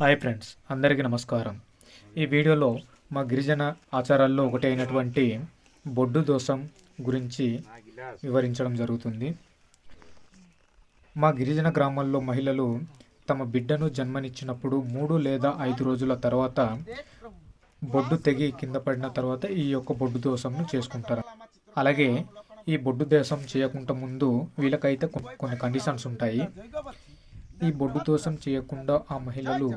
Hi friends అందరికీ నమస్కారం. ఈ వీడియోలో మా గిరిజన ఆచారాల్లో ఒకటి అయినటువంటి బొడ్డు దోషం గురించి వివరించడం జరుగుతుంది. మా గిరిజన గ్రామాల్లో మహిళలు తమ బిడ్డను జన్మనిచ్చినప్పుడు మూడు లేదా ఐదు రోజుల తర్వాత బొడ్డు తెగి కింద పడిన తర్వాత ఈ యొక్క బొడ్డు దోషంను చేసుకుంటారు. అలాగే ఈ బొడ్డు దోషం చేయకుండా ముందు వీళ్ళకైతే కొన్ని కండిషన్స్ ఉంటాయి. ఈ బొడ్డు దోషం చేయకుండా ఆ మహిళలు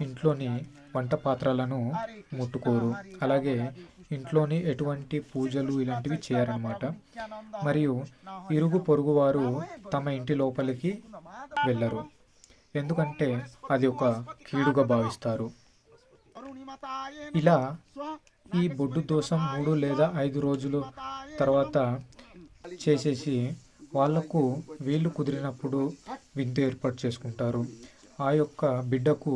ఇంట్లోని వంట పాత్రలను ముట్టుకోరు. అలాగే ఇంట్లోని ఎటువంటి పూజలు ఇలాంటివి చేయరన్నమాట. మరియు ఇరుగు పొరుగు వారు తమ ఇంటి లోపలికి వెళ్ళరు. ఎందుకంటే అది ఒక కీడుగా భావిస్తారు. ఇలా ఈ బొడ్డు దోషం మూడు లేదా ఐదు రోజులు తర్వాత చేసేసి వాళ్ళకు వీళ్ళు కుదిరినప్పుడు విందు ఏర్పాటు చేసుకుంటారు. ఆ యొక్క బిడ్డకు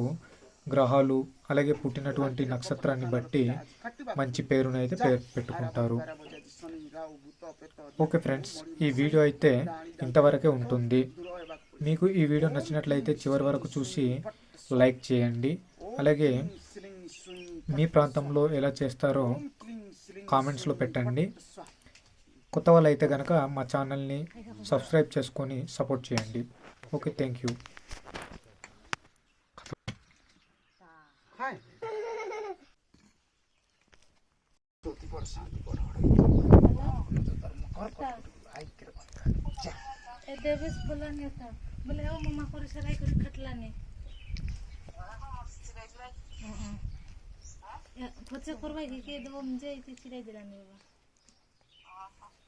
గ్రహాలు అలాగే పుట్టినటువంటి నక్షత్రాన్ని బట్టి మంచి పేరునైతే పేరు పెట్టుకుంటారు. ఓకే ఫ్రెండ్స్ ఈ వీడియో అయితే ఇంతవరకే ఉంటుంది. మీకు ఈ వీడియో నచ్చినట్లయితే చివరి వరకు చూసి లైక్ చేయండి. అలాగే మీ ప్రాంతంలో ఎలా చేస్తారో కామెంట్స్లో పెట్టండి. కొత్త వాళ్ళు అయితే కనుక మా ఛానల్ని సబ్స్క్రైబ్ చేసుకొని సపోర్ట్ చేయండి. Okay thank you. ଚିରାଇ ଦେଲାନି ବାବା